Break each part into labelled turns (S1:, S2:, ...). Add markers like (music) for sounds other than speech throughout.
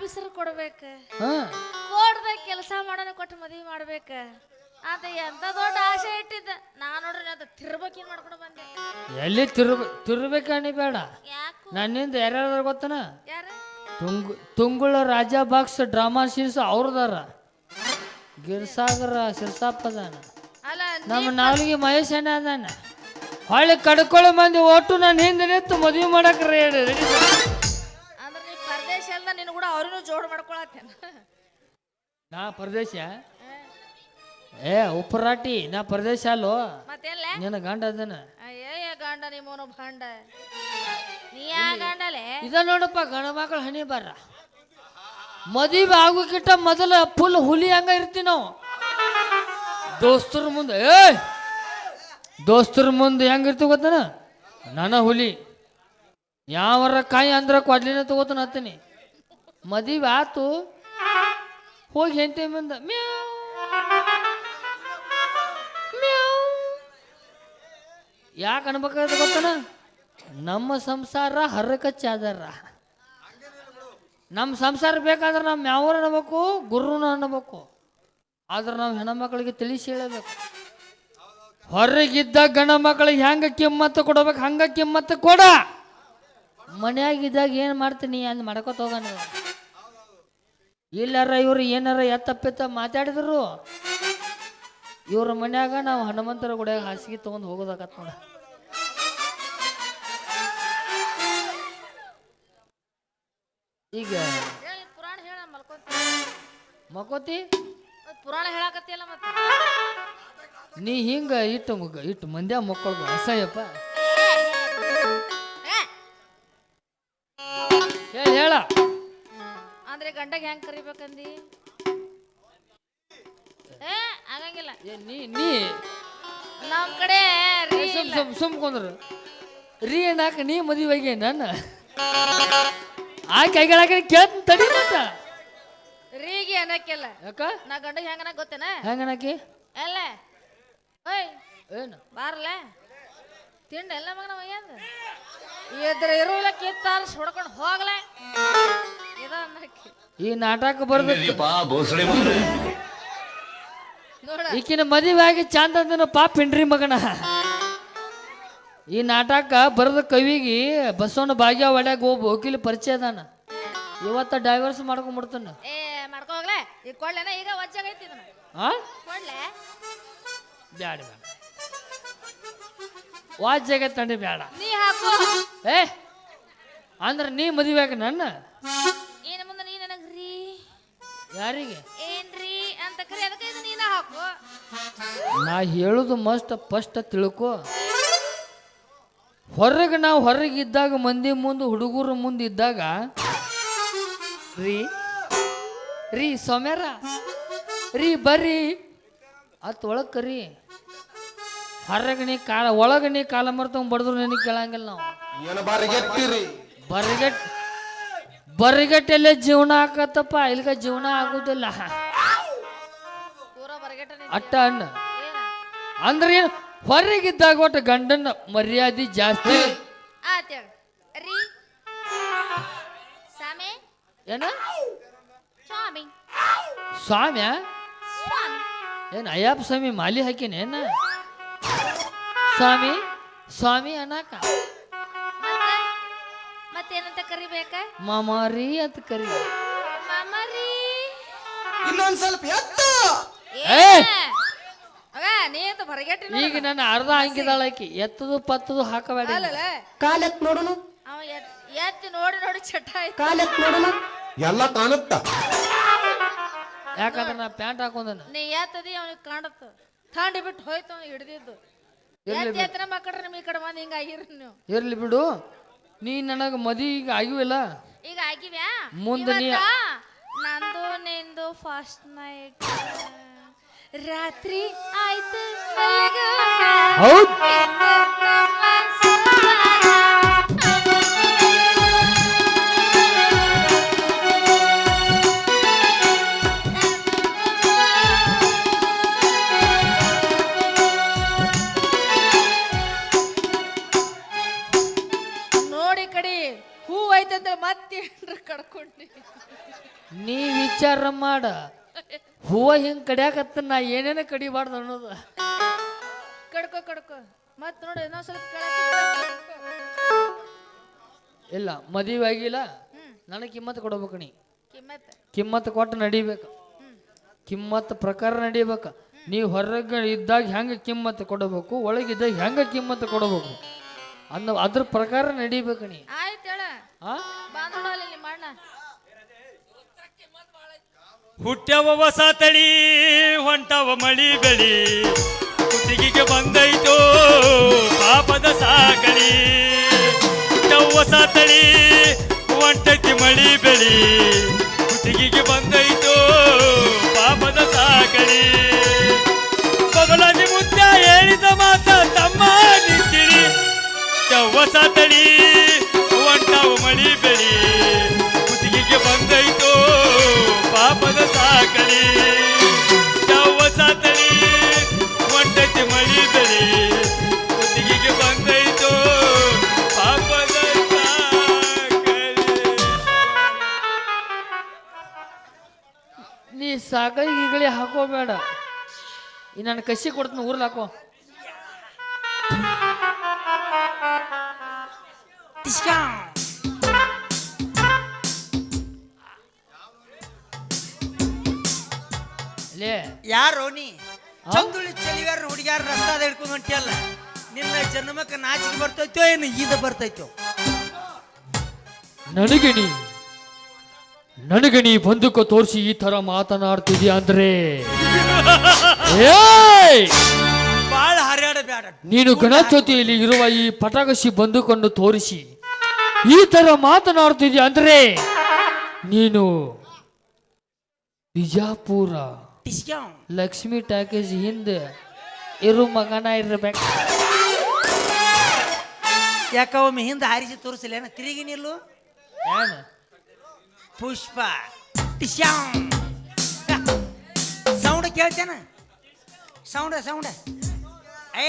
S1: Officer ಕೊಡ್ಬೇಕ?
S2: ಹಾ.
S1: ಕೆಲಸ ಮಾಡೋಣ ಕೊಟ್ಟು ಮದ್ವಿ ಮಾಡ್ಬೇಕ? ಅದ ಎಂತ ದೊಡ್ಡ ಆಸೆ ಇಟ್ಟಿದ್ದ. ನಾ ನೋಡ್ರಿ ಅದ ತಿರ್ಬೇಕೇನ್ ಮಾಡ್ಕೊಂಡು ಬಂದೆ?
S2: ಎಲ್ಲಿ ತಿರ್ಬ ತಿರ್ಬೇಕಣಿ ಬೇಡ.
S1: ಯಾಕು?
S2: ನನ್ನಿಂದ ಯಾರ್ಯಾರು ಗೊತ್ತನ?
S1: ಯಾರ?
S2: ತುಂಗ್ ತುಂಗುಳ ರಾಜ ಬಾಕ್ಸ್ ಡ್ರಾಮಾ ಸೀನ್ಸ್ ಅವ್ರದಾರ. ಗಿರ್ಸಾಗರ ಸಿರ್ಸಾಪದಾನ
S1: ಅಲ್ಲ
S2: ನಮ್ಮ ನಾಲ್ಗೆ ಮಹೇಶ್ ಅಣ್ಣ ಅದಾನ. ಹೊಳ್ಳಿ ಕಡ್ಕೊಳ್ಳೋ ಮಂದಿ ಒಟ್ಟು ನನ್ನ ಹಿಂದೆ ನಿಂತು ಮದುವೆ ಮಾಡಕ್ಕೆ ರೆಡಿ ರೆಡಿ
S1: ಅಲ್ದ ನಿನ್ನ ಕೂಡ ಅವ್ರನ್ನೂ ಜೋಡ್ ಮಾಡ್ಕೊಳತ್ತೇನ.
S2: ನಾ ಪರದೇಶ? ಏ ಉಪ್ಪರಾಟಿ ನಾ ಪರದೇಶ ಅಲ್ಲೋ?
S1: ಮತ್ತೆಲ್ಲ?
S2: ನಿನ್ನ ಗಂಡ ಅದನ?
S1: ಅಯ್ಯಯ್ಯ ಗಂಡ ನಿಮ್ಮನು ಭಾಂಡ. ನೀ ಯಾ ಗಂಡಲೆ?
S2: ಇದ ನೋಡಪ್ಪ ಗಂಡ ಮಕ್ಕಳು ಹನಿ ಬಾರ. ಮದುವೆ ಆಗೋಕ್ಕಿಂತ ಮೊದಲ ಫುಲ್ ಹುಲಿ ಹಂಗ ಇರ್ತೀವಿ ನಾವು. ದೋಸ್ತರ ಮುಂದೆ ಏ! ದೋಸ್ತರ ಮುಂದೆ ಹೆಂಗಿರ್ತೀವಿ ಗೊತ್ತನ? ನನ್ನ ಹುಲಿ. ಯಾವರ ಕಾಯಿ ಅಂದ್ರ ಕೊಡ್ಲಿನ ತಗೋತಾನ ಹತ್ತೀನಿ ಮದುವೆ ಆತು ಹೋಗಿ ಹೆಂಡತಿ ಬಂದ ಯಾಕೆ ಅನ್ಬೇಕಾಗತ್ತೆ ಗೊತ್ತನ? ನಮ್ಮ ಸಂಸಾರ ಹರಕ ಚಾದರ ನಮ್ಮ ಸಂಸಾರ ಬೇಕಾದ್ರೆ ನಮ್ಮ ಯಾವ್ರ ಅನ್ಬೇಕು ಗುರುನ ಅನ್ಬೇಕು ಆದ್ರೆ ನಾವು ಹೆಣ್ಮಕ್ಳಿಗೆ ತಿಳಿಸಿ ಹೇಳಬೇಕು. ಹೊರಗಿದ್ದ ಗಂಡ ಮಕ್ಕಳಿಗೆ ಹೆಂಗ ಕಿಮ್ಮತ್ತು ಕೊಡಬೇಕು, ಹಂಗ ಕಿಮ್ಮತ್ತು ಕೊಡ. ಮನೆಯಾಗಿದ್ದಾಗ ಏನು ಮಾಡ್ತೀನಿ ಅಂದ್ ಮಾಡ್ಕೋತ ಹೋಗೋಣ. ಇಲ್ಲಾರ ಇವ್ರು ಏನಾರ ಎತ್ತಪ್ಪಿತ್ತ ಮಾತಾಡಿದ್ರು? ಇವ್ರ ಮನ್ಯಾಗ ನಾವು ಹನುಮಂತರ ಗುಡಿಯಾಗ ಹಾಸಿಗೆ ತೊಗೊಂಡು ಹೋಗೋದಾಗತ್ ನೋಡ. ಈಗ ಮಕೋತಿ
S1: ಪುರಾಣ ಹೇಳಕತ್ತಿಲ್ಲ ಮತ್ತೆ
S2: ನೀ ಹಿಂಗ ಇಟ್ಟು ಮುಗ- ಇಟ್ಟು ಮಂದ್ಯ ಮಕ್ಕಳು ಅಸಹ್ಯಪ್ಪ. ಹೇಳ.
S1: ಗಂಡಗೆ ಹೆಂಗ್ ಕರಿಬೇಕಂದಿ? ಏ ಆಗಂಗಿಲ್ಲ.
S2: ಏ, ನೀ ನೀ.
S1: ನಮ್ ಕಡೆ ರೀ
S2: ಸುಮ್
S1: ಇಲ್ಲ.
S2: ಸುಮ್ ಸುಮ್ ಕುಂದ್ರು. ರೀ ನಾಕ ನೀ ಮದುವೆಗೆ ನನ್ನ. ಆ ಕೈಗಳಾಕ ಕೇಳ್ತ ತಡಿ ಮತ್ತ.
S1: ರೀಗಿ ಅನ್ನಕ್ಕಿಲ್ಲ
S2: ಯಾಕ?
S1: ನಾ ಗಂಡಗೆ ಹೆಂಗ ಗೊತ್ತೇನ?
S2: ಹೆಂಗಣಕಿ
S1: ಎಲ್ಲ. ಓಯ್
S2: ಏನು?
S1: ಬಾರ್ಲ. ತಿಂಡಿ ಎಲ್ಲ ಮಗನ ಒಯ್ಯಂದ? ಇದ್ರ ಇರುವುಲ ಕಿತ್ತಾಲ್ ಹೊಡ್ಕೊಂಡು ಹೋಗ್ಲೆ. ಇದ ಅನ್ನಕ್ಕೆ
S2: ಈ ನಾಟಕ ಬರ್ದು ಈಕಿನ ಮದುವೆ ಆಗಿ ಚಂದ ಅಂದನು ಪಾಪ ಹಿಂಡ್ರಿ ಮಗನ. ಈ ನಾಟಕ ಬರೆದ ಕವಿಗೆ ಬಸವನ ಭಾಗ್ಯ ಒಡ್ಯಾಗ ಒಬ್ಬ ವಕೀಲ ಪರಿಚಯ ಅದಾನ. ಇವತ್ತ ಡೈವರ್ಸ್ ಮಾಡ್ಕೊಂಡ್ಬಿಡ್ತಾನ ಬ್ಯಾಡ ಬ್ಯಾಡ. ವಾಜ್ಯಾಗ ತಂಡಿ ಬೇಡ
S1: ನೀ ಹಾಕು.
S2: ಏ ಅಂದ್ರೆ ನೀ ಮದುವೆ ಆಗ ನನ್ನ? ಯಾರಿಗೆ?
S1: ಏನ್ರಿ ಅಂತ ಕರಿ ಅದಕ್ಕೆ ಇದು ನೀನ ಹಾಕು.
S2: ನಾ ಹೇಳುದು ಮಸ್ಟ್ ಫಸ್ಟ್ ತಿಳ್ಕೊ. ಹೊರಗೆ ನಾವು ಹೊರಗೆ ಇದ್ದಾಗ ಮಂದಿ ಮುಂದೆ ಹುಡುಗರ ಮುಂದೆ ಇದ್ದಾಗ ರೀ. ರೀ ಸೋಮ್ಯಾರ ರೀ ಬರ್ರಿ. ಅತ್ ಒಳಗೆ ಕರಿ. ಹೊರಗೆ ನೀ ಕಾಲ ಒಳಗೆ ನೀ ಕಾಲ ಮರ್ತಂಗ್ ಬಡಿದ್ರು ನಿನಗೆ ಕೇಳಂಗಿಲ್ಲ ನಾವು.
S3: ಏನು ಬಾರಿಗೆಟ್ಟಿರಿ?
S2: ಬರಿಗಟ್ ಬರಿಗಟ್ಟೆಲ್ಲೇ ಜೀವನ ಆಕತ್ತಪ್ಪ ಇಲ್ಗ ಜೀವನ ಆಗುದಿಲ್ಲ. ಅಟ್ಟ ಅಣ್ಣ. ಅಂದ್ರೆ ಏನು? ಹೊರಗಿದ್ದಾಗ ಒಟ್ಟು ಗಂಡನ ಮರ್ಯಾದೆ ಜಾಸ್ತಿ. ಏನ?
S1: ಸ್ವಾಮಿ.
S2: ಸ್ವಾಮ್ಯ? ಏನ್ ಅಯ್ಯಪ್ಪ ಸ್ವಾಮಿ ಮಾಲಿ ಹಾಕಿನ ಏನ ಸ್ವಾಮಿ ಸ್ವಾಮಿ ಅನ್ನಕ
S1: ಮತ್ತೇನಂತ ಕರಿಬೇಕ?
S2: ಮಾಮಾರಿ ಅಂತ ಕರಿ
S1: ಮಾಮಾರಿ.
S3: ಇನ್ನೊಂದ್ ಸ್ವಲ್ಪ ಎತ್ತು.
S2: ಏ!
S1: ಅಗ ನೀ ಅಂತ ಹೊರಗೆಟ್ಟಿ
S2: ಈಗ ನನ್ನ ಅರ್ಧ ಹಂಗಿದಾಳ ಆಕಿ. ಎತ್ತದು ಪತ್ತದು ಹಾಕಬೇಡ
S1: ಅಲ್ಲಲ್ಲ.
S4: ಕಾಲತ್ ನೋಡನು?
S1: ಅವ ಎತ್- ಎತ್ತಿ ನೋಡಿ ನೋಡಿ ಚಟ ಆಯ್ತು.
S4: ಕಾಲೆತ್ ನೋಡೋಣ
S3: ಎಲ್ಲ ಕಾಣುತ್ತ.
S2: ಯಾಕಂದ್ರೆ ನಾ ಪ್ಯಾಂಟ್ ಹಾಕೊಂದನ
S1: ನೀ ಎತ್ತದಿ ಅವನಿಗೆ ಕಾಣತ್ತ. ತಾಂಡಿ ಬಿಟ್ಟು ಹೋಯ್ತು ಅವ್ನಿಗೆ ಹಿಡ್ದಿದ್ದು. ಎತ್ತಿ ಎತ್ತಿನ ಮಕ್ಕಳ್ರೆ ನಿಮ್ ಈ ಕಡೆ ಬಂದು ಹಿಂಗ ಆಗಿರಿ ನೀವು.
S2: ಇರ್ಲಿ ಬಿಡು. ನೀ ನನಗ ಮದಿ ಈಗ ಆಗಿವಿಲ್ಲ?
S1: ಈಗ ಆಗಿವ್ಯಾ?
S2: ಮುಂದೆ ನೀ-
S1: ಇವತ್ತ? ನಂದು ನಿಂದು ಫಸ್ಟ್ ನೈಟ್ ರಾತ್ರಿ ಆಯ್ತು
S2: ಹೌದ್. ಮಾಡ. ಹೂವ ಹಿಂಗ್ ಕಡಿಯಾಕತ್ತ ನಾ ಏನೇನ ಕಡಿಬಾರ್ದು ಅನ್ನೋದು.
S1: ಕಡ್ಕೊ ಕಡ್ಕೊ. ಮತ್ ನೋಡಿ ಇನ್ನೊಂದ್ ಸ್ವಲ್ಪ ಕೆಳಕ್ಕೆ
S2: ಇಲ್ಲ ಮದುವೆ ಆಗಿಲ್ಲ. ನನಗೆ ಕಿಮ್ಮತ್ ಕೊಡ್ಬೇಕು ನೀ.
S1: ಕಿಮ್ಮತ್.
S2: ಕಿಮ್ಮತ್ ಕೊಟ್ಟು ನಡಿಬೇಕು. ಕಿಮ್ಮತ್ ಪ್ರಕಾರ ನಡಿಬೇಕು. ನೀ ಹೊರಗೆ ಇದ್ದಾಗ ಹೆಂಗೆ ಕಿಮ್ಮತ್ ಕೊಡಬೇಕು ಒಳಗಿದ್ದಾಗ ಹೆಂಗೆ ಕಿಮ್ಮತ್ ಕೊಡಬೇಕು ಅನ್ನೋ ಅದ್ರ ಪ್ರಕಾರ ನಡಿಬೇಕು ನೀ.
S1: ಆಯ್ತು ಹೇಳ.
S2: ಆ?
S4: ಹುಟ್ಟ್ಯವ ಹೊಸ ತಳಿ, ಹೊಂಟವ ಮಳಿ ಬೆಳಿ. ಕುತ್ತಿಗೆಗೆ ಬಂದೈತೋ ಪಾಪದ ಸಾಕಳಿ ಹುಟ್ಟವ ಹೊಸ ತಳಿ, ಹೊಂಟತಿ ಮಳಿ ಬೆಳಿ. ಕುತ್ತಿಗೆಗೆ ಬಂದೈತೋ ಪಾಪದ ಸಾಕಳಿ ಬದಲಾಜಿ ಮುತ್ಯ ಹೇಳಿದ ಮಾತ ತಮ್ಮ ನಿಂತಿಳಿ ಹೊಸ ತಳಿ, ಹೊಂಟವ ಮಳಿ ಬೆಳಿ. ಪಾಪದ ಸಾಕಳಿ ಹೊಸ ತಳಿ ಹೊಂಟತಿ ಮಳಿ ಬೆಳಿ ಕುತ್ತಿಗೆಗೆ ಬಂದೈತೋ ಪಾಪದ ಸಾಕಳಿ
S2: ನೀ ಸಾಕಳಿ ಗೀಗಳಿ ಹಾಕೋಬೇಡ ಈ ನಾನು ಕಸಿ ಕೊಡ್ತೀನಿ ಊರ್ಲಿ ಹಾಕೋ ಲೇ.
S5: ಯಾರೋ ನೀ? ಚಂದುಳಿ ಚಳಿಗಾರ ಹುಡುಗ್ಯಾರ ರಸ್ತಾದ ಹಿಡ್ಕೊಂಡು ಹೊಂಟಿಯಲ್ಲ. ನಿನ್ನ ಜನ್ಮಕ್ಕೆ ನಾಚಿಕೆ ಬರ್ತೈತೋ ಏನು ಈದ ಬರ್ತೈತೋ?
S2: ನನಗೆ ನೀ ನನಗೆ ನೀ ಬಂದೂಕ (laughs) ತೋರಿಸಿ ಈ ತರ ಮಾತನಾಡ್ತಿದ್ಯಾ ಅಂದ್ರೆ? ಏಯ್!
S5: ಬಾಳ ಹರ್ಯಾಡ ಬ್ಯಾಡ
S2: ನೀನು ಗಣಚೋತಿಯಲ್ಲಿ ಇರುವ ಈ ಪಟಾಕಸಿ ಬಂದುಕೊಂಡು ತೋರಿಸಿ ಈ ತರ ಮಾತನಾಡ್ತಿದ್ಯಾ ಅಂದ್ರೆ? ನೀನು ಬಿಜಾಪುರ
S5: ಟಿಸ್ಕ್ಯಾವ್
S2: ಲಕ್ಷ್ಮಿ ಟಾಕೀಸ್ ಹಿಂದೆ ಇರು ಮಗನ ಇರಬೇಕು.
S5: ಯಾಕ ಒಮ್ಮೆ ಹಿಂದೆ ಹಾರಿಸಿ ತೋರಿಸಲೇನ ತಿರುಗಿ ನಿಲ್ಲು?
S2: ಏನು?
S5: ಪುಷ್ಪ. ಟಿಶ್ಯಾವ್ ಸೌಂಡ್ ಕೇಳ್ತೇನ? ಸೌಂಡ ಸೌಂಡ. ಏ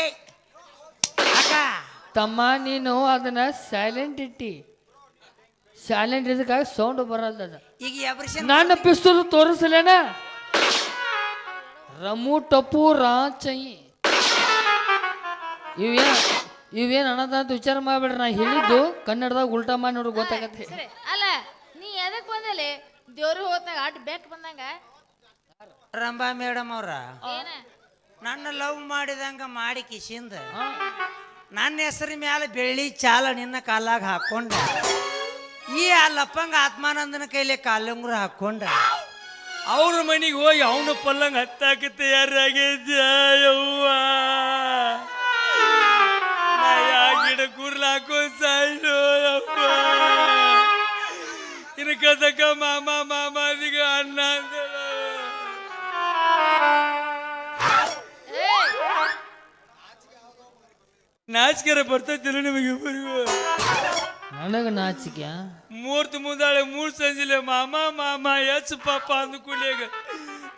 S5: ಅಕ್ಕ.
S2: ತಮ್ಮ ನೀನು ಅದನ್ನ ಸೈಲೆಂಟ್ ಇಟ್ಟಿ. ಸೈಲೆಂಟ್ ಇದಕ್ಕಾಗಿ ಸೌಂಡ್ ಬರಲ್ಲ
S5: ಈಗ ಎಬ್ರಿಷನ್
S2: ನನ್ನ ಪಿಸ್ತೂಲ್ ತೋರಿಸಲೇನ? ರಮು ಟಪು ರಾಚೈ ಇವೇನ್ ಇವೇನ್ ಅನ್ನದ ಅಂತ ವಿಚಾರ ಮಾಡ್ಬೇಡ್ರಿ ನಾ ಹೇಳಿದ್ದು ಕನ್ನಡದಾಗ ಉಲ್ಟಾ ಮಾಡಿ ನೋಡ್ರಿ ಗೊತ್ತಾಗತ್ತೆ.
S1: ಸರಿ ಅಲ್ಲ ನೀ ಎದಕ್ ಬಂದಲ್ಲಿ? ದೇವ್ರಿಗೆ ಹೋದಾಗ ಅಡ್ ಬೆಕ್ ಬಂದಂಗ?
S5: ರಂಭಾ ಮೇಡಮ್ ಅವ್ರ.
S1: ಏನ?
S5: ನನ್ನ ಲವ್ ಮಾಡಿದಂಗ ಮಾಡಿ ಕಿಶಿಂದ. ನನ್ನ ಹೆಸರು ಮ್ಯಾಲ ಬೆಳ್ಳಿ ಚಾಲ ನಿನ್ನ ಕಾಲಾಗ ಹಾಕೊಂಡ. ಈ ಆ ಲಪ್ಪಂಗ ಆತ್ಮಾನಂದನ ಕೈಲಿ ಕಾಲುಂಗ್ರ ಹಾಕೊಂಡ.
S4: ಅವ್ರ ಮನೆಗೆ ಹೋಗಿ ಅವನು ಪಲ್ಲಂಗ್ ಹತ್ತಾಕ ತಯಾರಾಗಿದ್ದ ಯವ್ವ ನಾ ಯಾ ಗಿಡ ಕೂರ್ಲ ಹಾಕೊಂಡ್ ಸಾಯ್ಲು ಯಪ್ಪ ಇನ್ನು ಕದಕ ಮಾಮ ಮಾಮ ಅದೀಗ ಅಣ್ಣ ಅಂತಾರ. ನಾಚಿಕೆರ ಬರ್ತೈತಿಲ್ಲ ನಿಮಗೆ ಇಬ್ಬರಿಗೂ
S2: ನನಗ ನಾಚಿಕೆ
S4: ಮೂರ್ತಿ ಮುಂದಾಳೆ ಮೂರ್ ಸಂಜಿಲೆ ಮಾಮ ಮಾಮ ಎಚ್ ಪಾಪ ಅಂದ ಕೂಲಿಯಾಗ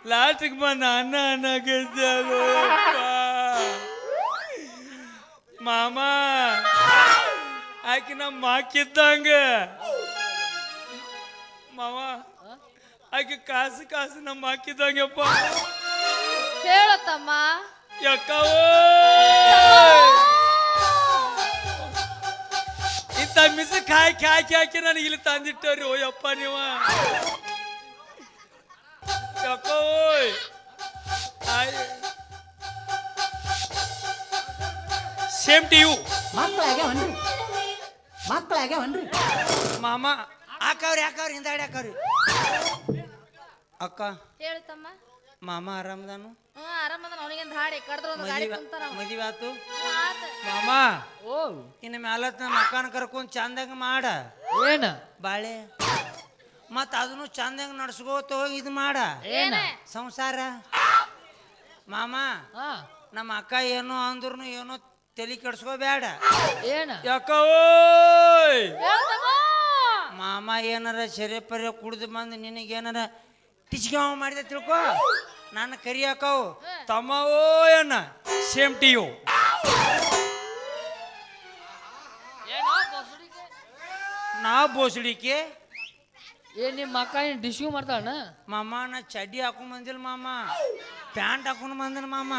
S4: ಲಾಸ್ಟಿಗೆ ಬಂದ ಅನ್ನ ಅನ್ನ ಗೆದ್ದಾಳು ಮಾಮ ಆಕೆ ನಮ್ಮ ಮಾಕಿದ್ದಂಗ. ಮಾವ ಆಕೆ ಕಾಸು ಕಾಸು ನಮ್ಮ ಹಾಕಿದ್ದಂಗಪ್ಪ
S1: ಹೇಳತ್ತಮ್ಮ
S4: ಯಾಕವೋ ಇಂಥ ಮಿಸ್ ಕಾಯಿ ಹಾಕಿ ಹಾಕಿ ನನಗೆ ಇಲ್ಲಿ ತಂದಿಟ್ಟವ್ರಿ. ಓ ಯಪ್ಪ ನೀವ ಯಾಕೋ ಸೇಮ್ ಟು ಯು
S5: ಮಕ್ಕಳಾಗ್ಯಾವನ್ರಿ ಮಕ್ಕಳಾಗ್ಯಾವನ್ರಿ ಮಾಮ. ಹಾಕವ್ರಿ ಹಾಕವ್ರಿ ಹಿಂದಾಡಿ ಹಾಕವ್ರಿ ಅಕ್ಕ.
S1: ಹೇಳ್ತಮ್ಮ
S5: ಮಾಮ ಆರಾಮದಾನು?
S1: ಹ್ಞೂ ಆರಾಮದ ಅವನಿಗೆ ಹಾಡಿ ಕಡ್ದ್ರ ಒಂದು ಗಾಡಿ
S5: ಮದುವೆ ಆತು
S1: ಆತ.
S5: ಮಾಮ
S2: ಓ.
S5: ಇನ್ನು ಮ್ಯಾಲತ್ ನಮ್ಮ ಅಕ್ಕನ ಕರ್ಕೊಂಡ್ ಚಂದಾಗ ಮಾಡ.
S2: ಏನ?
S5: ಬಾಳೆ. ಮತ್ ಅದನ್ನು ಚಂದಂಗ ನಡ್ಸ್ಕೋತ ಹೋಗಿ ಇದು ಮಾಡ.
S2: ಏನ?
S5: ಸಂಸಾರ. ಮಾಮ
S2: ಹಾ.
S5: ನಮ್ಮ ಅಕ್ಕ ಏನೋ ಅಂದ್ರೂ ಏನೋ ತಲೆ ಕೆಡ್ಸ್ಕೋಬೇಡ.
S2: ಏನ?
S4: ಯಾಕೋ
S1: ಮಾಮಾ
S5: ಮಾಮ ಏನಾರ ಸೆರೆ ಪರ್ಯ ಕುಡ್ದು ಬಂದು ನಿನಗೇನಾರ ಟಿಚ್ಗಾವ ಮಾಡಿದೆ ತಿಳ್ಕೊ. ನನ್ನ ಕರಿ ಹಾಕವು
S4: ತಮ್ಮವೋ ಏನ ಸೇಮ್ ಟು ಯು
S5: ನಾ ಬೋಸಡಿಕೆ?
S2: ಏ ನಿಮ್ಮ ಮಕ್ಕ ಏನು ಡಿಶ್ಯೂ ಮಾಡ್ತಾಳಣ್ಣ?
S5: ಮಾಮ ನಾ ಚಡ್ಡಿ ಹಾಕೊಂಡ್ ಬಂದಿಲ್ಲ ಮಾಮ. ಪ್ಯಾಂಟ್ ಹಾಕೊಂಡ್ ಬಂದನ ಮಾಮ.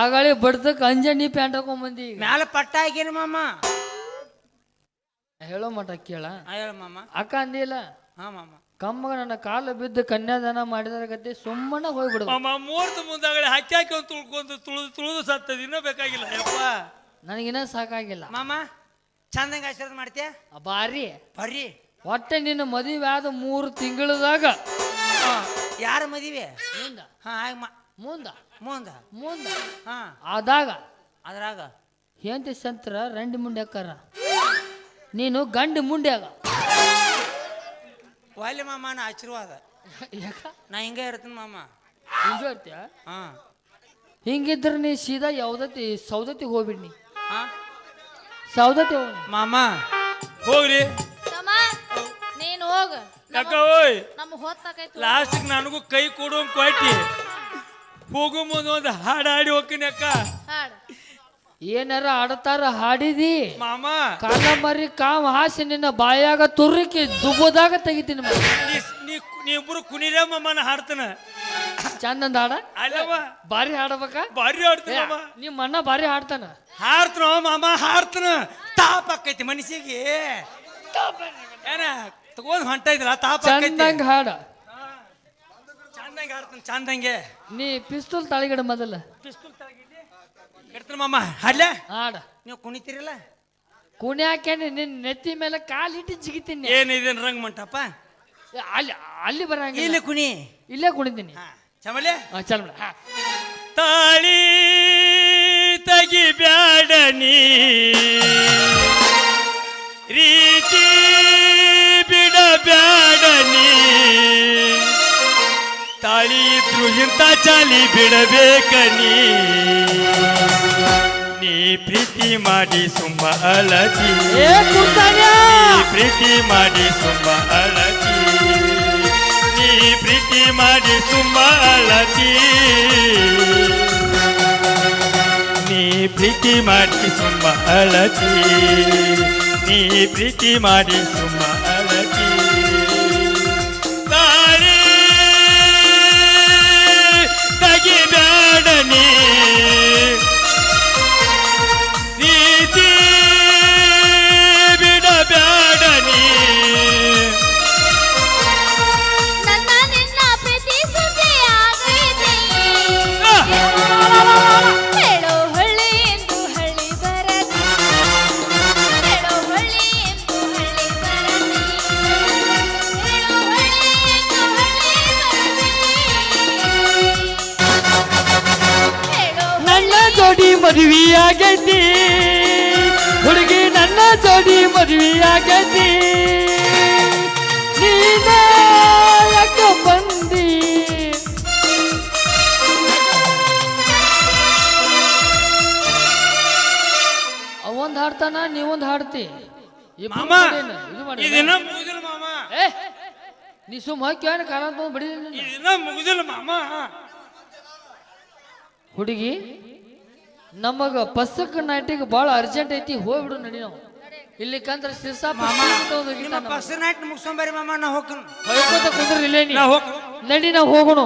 S2: ಆಗಾಳಿ ಬಡ್ದಕ್ಕೆ ಅಂಜನಿ ಪ್ಯಾಂಟ್ ಹಾಕೊಂಡ್ ಬಂದಿ
S5: ಮ್ಯಾಲ ಪಟ್ಟ ಹಾಕಿನಿ ಮಾಮ.
S2: ಹೇಳೋ ಮಟ ಕೇಳ.
S5: ಹೇಳ ಮಾಮ.
S2: ಅಕ್ಕ ಅಂದಿಲ್ಲ.
S5: ಹಾ ಮಾಮ.
S2: ಕಮ್ಮಗ ನನ್ನ ಕಾಲು ಬಿದ್ದು ಕನ್ಯಾದಾನ ಮಾಡಿದ್ರೆ ಗತಿ ಸುಮ್ಮನೆ ಹೋಗ್ಬಿಡು
S4: ಮಾಮ ಮೂರ್ತ ಮುಂದಾಗಡೆ ಹಾಕಿ ಹಾಕಿ ಒಂದು ತುಳ್ಕೊಂಡು ತುಳಿದು ತುಳಿದು ಸತ್ತದ ಇನ್ನೂ ಬೇಕಾಗಿಲ್ಲ ಯಪ್ಪ.
S2: ನನಗಿನ್ನ ಸಾಕಾಗಿಲ್ಲ.
S5: ಮಾಮ ಚಂದಂಗ ಆಶೀರ್ವಾದ ಮಾಡ್ತೀಯ?
S2: ಆ ಬಾರಿ.
S5: ಬರ್ರಿ.
S2: ಒಟ್ಟೆ ನಿನ್ನ ಮದುವೆ ಆದ ಮೂರು ತಿಂಗಳದಾಗ.
S5: ಯಾರ ಮದುವೆ?
S2: ಮುಂದ.
S5: ಹಾ ಆಗ ಮಾ
S2: ಮುಂದ.
S5: ಮುಂದ.
S2: ಮುಂದ.
S5: ಹಾ.
S2: ಆದಾಗ.
S5: ಅದ್ರಾಗ.
S2: ಹೆಂಡತಿ ಸಂತ್ರ ರಂಡಿ ಮುಂಡೆ ಅಕ್ಕಾರ ನೀನು ಗಂಡು ಮುಂಡ್ಯಾಗ
S5: ಒಳ್ಳೆ ಮಾಮ ಮಾಮನ ಆಶೀರ್ವಾದ.
S2: ಯಾಕ?
S5: ನಾ ಹಿಂಗೆ ಇರ್ತೀನಿ ಮಾಮ.
S2: ಹಿಂಗೆ ಇರ್ತೀಯ?
S5: ಹಾ.
S2: ಹಿಂಗಿದ್ರೆ ನೀ ಸೀದಾ ಯಾವ್ದತಿ ಸೌದತ್ತಿಗೆ ಹೋಗ್ಬಿಡ್ ನೀ
S5: ಹಾ.
S2: ಸೌದತ್ತಿ ಹೋಗಿ
S5: ಮಾಮ
S4: ಹೋಗ್ರಿ.
S1: ತಮ್ಮ ನೀನು ಹೋಗ.
S4: ಓಯ್
S1: ನಮ್ಮ ಹೊತ್ತಾಕೈತಿ
S4: ಲಾಸ್ಟಿಗೆ ನನಗೂ ಕೈ ಕೊಡು ಕೊಟ್ಟಿ. ಹೋಗು ಮುಂದೆ ಒಂದು ಹಾಡು ಹಾಡಿ ಹೋಗ್ತೀನಿ ಅಕ್ಕ.
S1: ಹಾಡು.
S2: ಏನಾರ ಆಡತಾರ ಹಾಡಿದಿ?
S4: ಮಾಮ.
S2: ಕಾಲ ಮರಿ ಕಾಮ್ ಹಾಸಿ ನಿನ್ನ ಬಾಯಾಗ ತುರ್ರಿಕಿ ದುಬ್ಬದಾಗ ತೆಗಿತೀನಿ ಮಗ.
S4: ನೀ ನೀ ನೀ ಇಬ್ರು ಕುಣಿರೇ ಮಾಮನ ಹಾಡ್ತನ.
S2: ಚಂದಂದ ಹಾಡ?
S4: ಅಲ್ಲವ
S2: ಬಾರಿ ಹಾಡಬೇಕಾ?
S4: ಬಾರಿ ಹಾಡ್ತಾನ ಮಾಮ.
S2: ನಿಮ್ಮ ಅಣ್ಣ ಬಾರಿ ಹಾಡ್ತಾನ.
S4: ಹಾಡ್ತನ ಮಾಮ ಹಾರ್ತನ ತಾಪ ಆಕೈತಿ ಮನಸ್ಸಿಗೆ. ಏನ ತಗೊಂಡ್ ಹೊಂಟ ಇದ್ರಲ್ಲ ತಾಪ ಆಕೈತಿ.
S2: ಚಂದಂಗ ಹಾಡ.
S4: ಚಂದಂಗ ಹಾಡ್ತಾನ ಚಂದಂಗೆ.
S2: ನೀ ಪಿಸ್ತೂಲ್ ತಳಗಿಡ ಮೊದಲ.
S4: ಇಡ್ತಾನ ಮಾಮ
S2: ಹಾಡ.
S5: ನೀವು ಕುಣಿತೀರಲ್ಲ?
S2: ಕುಣಿ ಹಾಕ್ಯಾನಿ ನಿನ್ನ ನೆತ್ತಿ ಮೇಲೆ ಕಾಲ್ ಇಟ್ಟು ಜಿಗಿತೀನಿ.
S4: ಏನಿದೆ ರಂಗ್ ಮಂಟಪ್ಪ
S2: ಏ, ಅಲ್ಲಿ ಅಲ್ಲಿ ಬರಂಗಿಲ್ಲ.
S5: ಇಲ್ಲೇ ಕುಣಿ.
S2: ಇಲ್ಲೇ ಕುಣಿತೀನಿ.
S5: ಹಾ
S4: ಚಮಲೆ?
S2: ಹಾ, ಚಲ್ ಬಿಡ ಹಾ.
S4: ತಾಳಿ ತಗಿ ಬ್ಯಾಡನಿ ರೀತಿ ಬಿಡ ಬ್ಯಾಡನಿ ತಾಳಿ ಇದ್ರು ಇಂಥ ಚಾಲಿ ಬಿಡಬೇಕ ನೀ. ಪ್ರೀತಿ ಮಾಡಿ ಸುಮ್ಮ
S2: ಅಲಜಿ!
S4: ನೀ ಪ್ರೀತಿ ಮಾಡಿ ಸುಮ್ಮ ಅಲಜಿ ನೀ ಪ್ರೀತಿ ಮಾಡಿ ಸುಮ್ಮ ಅಲಜಿ ನೀ ಪ್ರೀತಿ ಮಾಡಿ ಸುಮ್ಮ ಅಲಜಿ ನೀ ಪ್ರೀತಿ ಮಾಡಿ ಸುಮ್ಮ
S2: ಜೋಡಿ ಮದುವೆಯಾಗದಿ ಆಗೈತಿ ನೀನ ಯಾಕ ಬಂದಿ? ಅವೊಂದು ಹಾಡ್ತಾನ ನೀವೊಂದು ಹಾಡ್ತಿ.
S4: ಮಾಮ
S2: ಇದು ಮಾಡಿ
S4: ಇದನ್ನ ಮುಗಿದಿಲ್ಲ ಮಾಮ.
S2: ಏ ನೀ ಸುಮ್ಮ ಹಾಕ್ಯಾನ ಕಾಲ ಅಂತ ಬಡಿ
S4: ಇದನ್ನ ಮುಗಿದಿಲ್ಲ ಮಾಮ.
S2: ಹುಡುಗಿ ನಮಗ ಪಸಕ್ ನಾಟಿಗೆ ಭಾಳ ಅರ್ಜೆಂಟ್ ಐತಿ ಹೋಗ್ಬಿಡು ನಡಿ ನಾವು. ಇಲ್ಲಿ ಕಂದ್ರ ಸಿರ್ಸಾ
S5: ನಿಮ್ಮ ಫಸ್ಟ್ ನೈಟ್ ಮುಗಿಸ್ಕೊಂಬರಿ ಮಾಮ ನಾ ಹೋಗ್ತೀನಿ.
S2: ಹೊಯ್ಕೋತ ಕುಂದ್ರ ಇಲ್ಲೇ ನೀ. ನಡಿ ನಾವು ಹೋಗೋಣ.